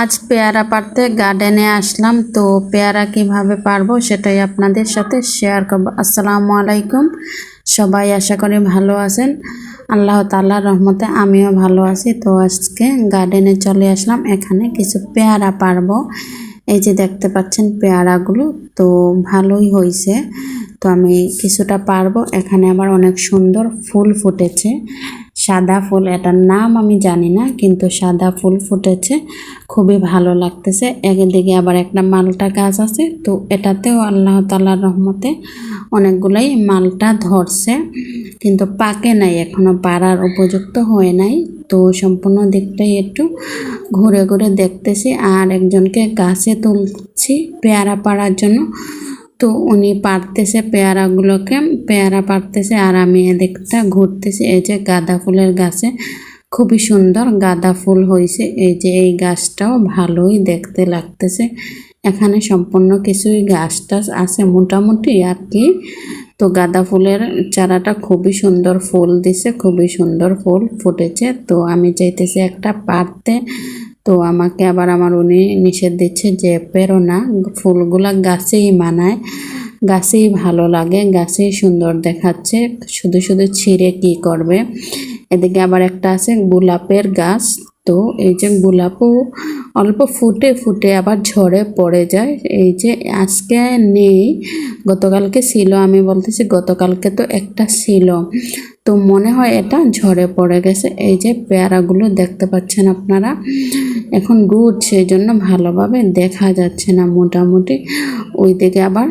আজ পেয়ারা পারতে গার্ডেনে আসলাম, তো পেয়ারা কীভাবে পারব সেটাই আপনাদের সাথে শেয়ার করব। আসসালামু আলাইকুম, সবাই আশা করি ভালো আছেন। আল্লাহ তাল্লাহ রহমতে আমিও ভালো আছি। তো আজকে গার্ডেনে চলে আসলাম, এখানে কিছু পেয়ারা পারব। এই যে দেখতে পাচ্ছেন পেয়ারাগুলো, তো ভালোই হয়েছে। তো আমি কিছুটা পারব, এখানে আবার অনেক সুন্দর ফুল ফুটেছে। সাদা ফুল, এটার নাম আমি জানি না, কিন্তু সাদা ফুল ফুটেছে, খুবই ভালো লাগতেছে। একদিকে আবার একটা মালটা গাছ আছে, তো এটাতেও আল্লাহ তালার রহমতে অনেকগুলাই মালটা ধরছে, কিন্তু পাকে নাই, এখনও পাড়ার উপযুক্ত হয়ে নাই। তো সম্পূর্ণ দিকটাই একটু ঘুরে ঘুরে দেখতেছি, আর একজনকে গাছে তুলছি, পেয়ারা পাড়ার জন্য। তো উনি পারতেছে পেয়ারাগুলোকে, পেয়ারা পারতেছে আর আমি এদিকটা ঘুরতেছি। এই যে গাঁদা ফুলের গাছে, খুবই সুন্দর গাঁদা ফুল হয়েছে। এই যে এই গাছটাও ভালোই দেখতে লাগতেছে। এখানে সম্পূর্ণ কিছুই গাছ টাছ আছে মোটামুটি আর কি। তো গাঁদা ফুলের চারাটা খুবই সুন্দর ফুল দিছে, খুবই সুন্দর ফুল ফুটেছে। তো আমি চাইতেছি একটা পারতে তো আমাকে আবার আমার উনি নিষেধ দিচ্ছে যে পেরো না, ফুলগুলা গাছেই মানায় গাছেই ভালো লাগে, গাছেই সুন্দর দেখাচ্ছে, শুধু শুধু ছিঁড়ে কি করবে? এদিকে আবার একটা আছে গোলাপের গাছ, তো এই যে গোলাপও অল্প ফুটে ফুটে আবার ঝরে পড়ে যায়, এই যে আজকে নেই, গতকালকে ছিল, আমি বলতেছি গতকালকে তো একটা ছিল, তো মনে হয় এটা ঝরে পড়ে গেছে, এই যে পেয়ারাগুলো দেখতে পাচ্ছেন আপনারা এখন রোদ সেই জন্য ভালোভাবে দেখা যাচ্ছে না মোটামুটি। ওই দিকে আবার